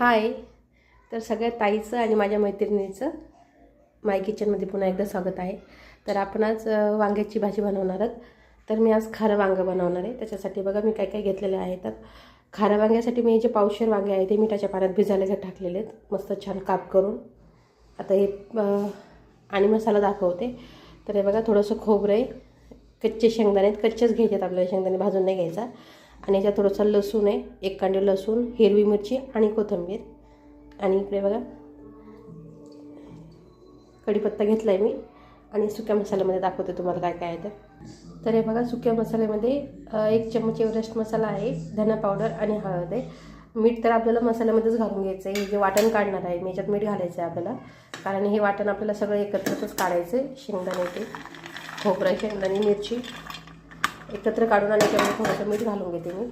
हाय. तर सगळ्या ताईचं आणि माझ्या मैत्रिणीचं माय किचनमध्ये पुन्हा एकदा स्वागत आहे. तर आपण आज वांग्याची भाजी बनवणार आहोत. तर मी आज खारं वांगं बनवणार आहे. त्याच्यासाठी बघा मी काय काय घेतलेले आहे. तर खाऱ्या वांग्यासाठी मी हे जे पावशेर वांगे आहे ते मिठाच्या पाण्यात भिजायला टाकलेले आहेत. मस्त छान काप करून. आता हे आणि मसाला दाखवते. तर हे बघा थोडंसं खोबरं आहे. कच्चे शेंगदाणे आहेत. कच्चेच घ्यायचे आहेत आपल्याला. शेंगदाणे भाजून नाही घ्यायचा. आणि याच्यात थोडंसं लसूण आहे. एक कांडे लसूण हिरवी मिरची आणि कोथिंबीर. आणि इकडे बघा. कढीपत्ता घेतला आहे मी. आणि सुक्या मसाल्यामध्ये दाखवते तुम्हाला काय काय आहे तर तर हे बघा सुक्या मसाल्यामध्ये एक चम्मच एवरेस्ट मसाला आहे धना पावडर आणि हळद आहे. मीठ तर आपल्याला मसाल्यामध्येच घालून घ्यायचं आहे हे जे वाटण काढणार आहे मी याच्यात मीठ घालायचं आहे आपल्याला. कारण हे वाटण आपल्याला सगळं एकत्रच काढायचं आहे शेंगदाण्याचे ते खोबरं शेंगदाणे मिरची. एकत्र काढून आणि याच्यामध्ये थोडंसं मीठ घालून घेते मी.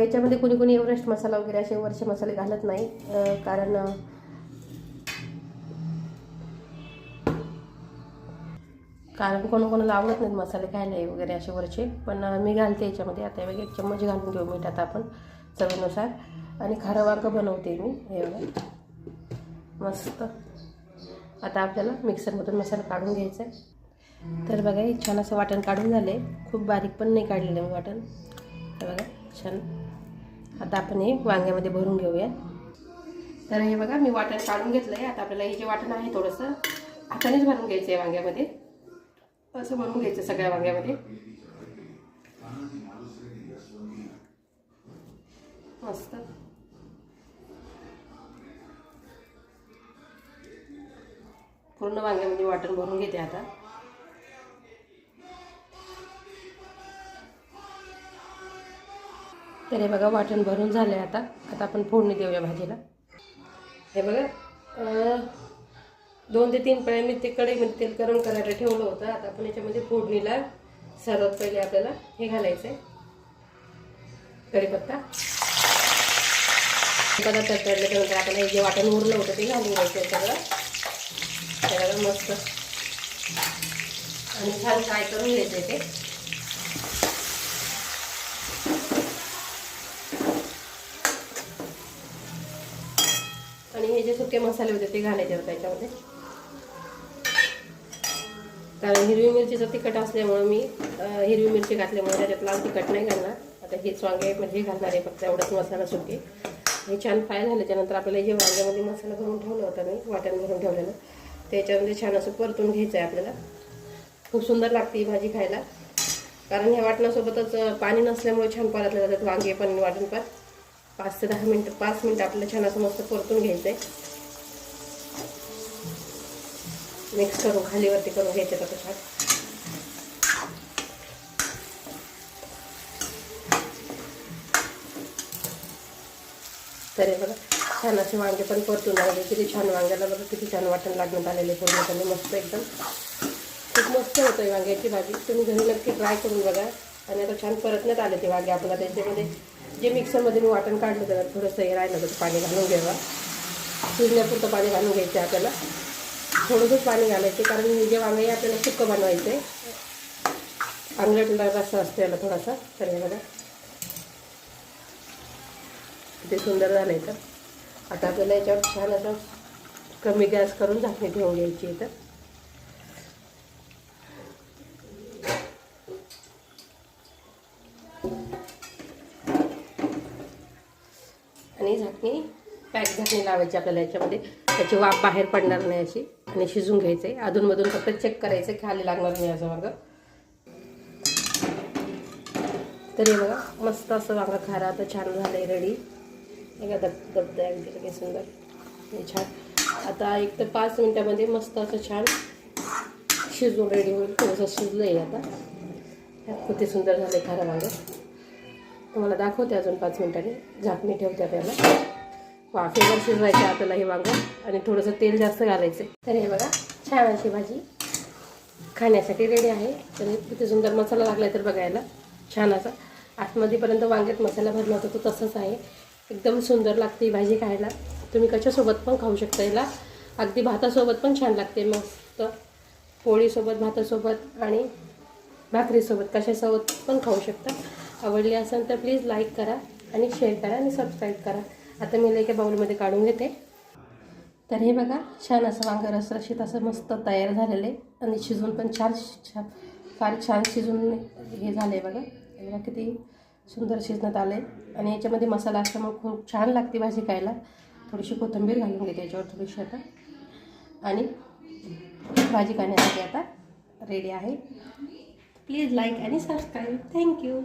याच्यामध्ये कोणी कोणी एव्हरेस्ट मसाला वगैरे असे वरचे मसाले घालत नाही. कारण कारण कोणाकोणाला आवडत नाहीत मसाले खायला वगैरे असे वरचे. पण मी घालते याच्यामध्ये. आता वेगळे एक चम्मच घालून घेऊ मीठ आता आपण चवीनुसार. आणि खारं वांगं बनवते मी हे मस्त. आता आपल्याला मिक्सरमधून मसाला काढून घ्यायचा आहे. तर बघा हे छान असं वाटण काढून झाले खूप बारीक पण नाही काढलेलं मी वाटण. तर बघा छान. आता आपण हे वांग्यामध्ये भरून घेऊया. तर हे बघा मी वाटण काढून घेतलं आहे आता आपल्याला हे जे वाटण आहे थोडंसं हातानेच भरून घ्यायचं आहे वांग्यामध्ये. असं भरून घ्यायचं सगळ्या वांग्यामध्ये. मस्त. पूर्ण वांग्यामध्ये वाटण भरून घेते आता. तर हे बघा वाटण भरून झालं आहे आता. आता आपण फोडणी देऊया भाजीला. हे बघा दोन ते तीन पळे मी ते कढईमध्ये तेल गरम करायला ठेवलं होतं. आता आपण याच्यामध्ये फोडणीला सर्वात पहिले आपल्याला हे घालायचं आहे कढीपत्ता पदार्थ तळल्याच्यानंतर आपण हे जे वाटण उरलं होतं ते घालून घ्यायचं आहे सगळं सगळं मस्त. आणि छान काय करून घ्यायचं आहे ते. जे सुके मसाले होते ते घालायचे होते त्याच्यामध्ये. कारण हिरवी मिरचीचं तिखट असल्यामुळं मी हिरवी मिरची घातल्यामुळे त्याच्यात लाल तिखट नाही घालणार. आता हेच वांगे म्हणजे घालणार आहे फक्त एवढाच मसाला सुके. हे छान फ्राय झाल्याच्यानंतर आपल्याला जे वांग्यामध्ये मसाला भरून ठेवला होता मी वाटण भरून ठेवलेलं. त्याच्यामध्ये छान असं परतून घ्यायचं आहे आपल्याला. खूप सुंदर लागते ही भाजी खायला. कारण ह्या वाटणासोबतच पाणी नसल्यामुळे छान परतलं जातात वांगे पण वाटण पण. पाच ते दहा मिनटं पाच मिनटं आपलं छान असं मस्त परतून घ्यायचं आहे मिक्स करून खालीवरती करून घ्यायचं आता छान. तरी बघा छान असे वांगे पण परतून लागले किती छान वांग्याला बघा किती छान वाटण लागण्यात आलेले पूर्णपणे मस्त एकदम. खूप मस्त होतं वांग्याची भाजी. तुम्ही घरी नक्की ट्राय करून बघा. आणि आता छान परतण्यात आले ते वांगे आपल्याला त्याच्यामध्ये. जे मिक्सरमध्ये मी वाटण काढलं त्याला थोडंसं हे राहिलं तर पाणी घालून घ्यावा. शिजण्यापुरतं पाणी घालून घ्यायचं आहे आपल्याला. थोडंसंच पाणी घालायचे कारण जे वांगे आपल्याला सुक्कं बनवायचं आहे आंगलटला रस्सा असतो याला थोडासा तर हे बघा. ते सुंदर झालं आहे तर. आता आपल्याला याच्यावर छान असं कमी गॅस करून झाकणी ठेवून घ्यायची आहे तर. आणि झाकणी पॅक झाकणी लावायची आपल्याला याच्यामध्ये. त्याची वाफ बाहेर पडणार नाही अशी. आणि शिजून घ्यायचं आहे अधूनमधून फक्त चेक करायचं खाली लागणार नाही असं बघा तरी बघा मस्त असं वांगा खारा. आता छान झालं आहे रेडी एका दब दबदा अगदी लगेच सुंदर. हे छान. आता एक तर पाच मिनटामध्ये मस्त असं छान शिजून रेडी होईल. थोडंसं शिजलं आहे आता खूप सुंदर झालं आहे खारा वांगं. तुम्हाला दाखवते अजून पाच मिनिटांनी. झाकणी ठेवते त्याला वाफेवर शिजवायचं आपल्याला हे वांगं. आणि थोडंसं तेल जास्त घालायचं तर हे बघा छान अशी भाजी खाण्यासाठी रेडी आहे. तर किती सुंदर मसाला लागला तर बघायला छान असा. आतमध्येपर्यंत वांग्यात मसाला भरला होता तो तसंच आहे. एकदम सुंदर लागते ही भाजी खायला. तुम्ही कशासोबत पण खाऊ शकता याला. अगदी भातासोबत पण छान लागते मस्त. पोळीसोबत भातासोबत आणि भाकरीसोबत कशासोबत पण खाऊ शकता. आवडली असेल तर प्लीज लाईक करा आणि शेअर करा आणि सबस्क्राईब करा. आता मी एका बाउलमध्ये काढून घेते. तर हे बघा छान असं वांगं रसरशीत असं मस्त तयार झालेलं आहे. आणि शिजून पण छान छान फार छान शिजून हे झालं आहे बघा बघा किती सुंदर शिजण्यात आलं आहे आणि याच्यामध्ये मसाला असल्यामुळे खूप छान लागते भाजी खायला. थोडीशी कोथिंबीर घालून घेते याच्यावर थोडीशी आता. आणि भाजी खाण्यासाठी आता रेडी आहे. प्लीज लाईक आणि सबस्क्राईब थँक्यू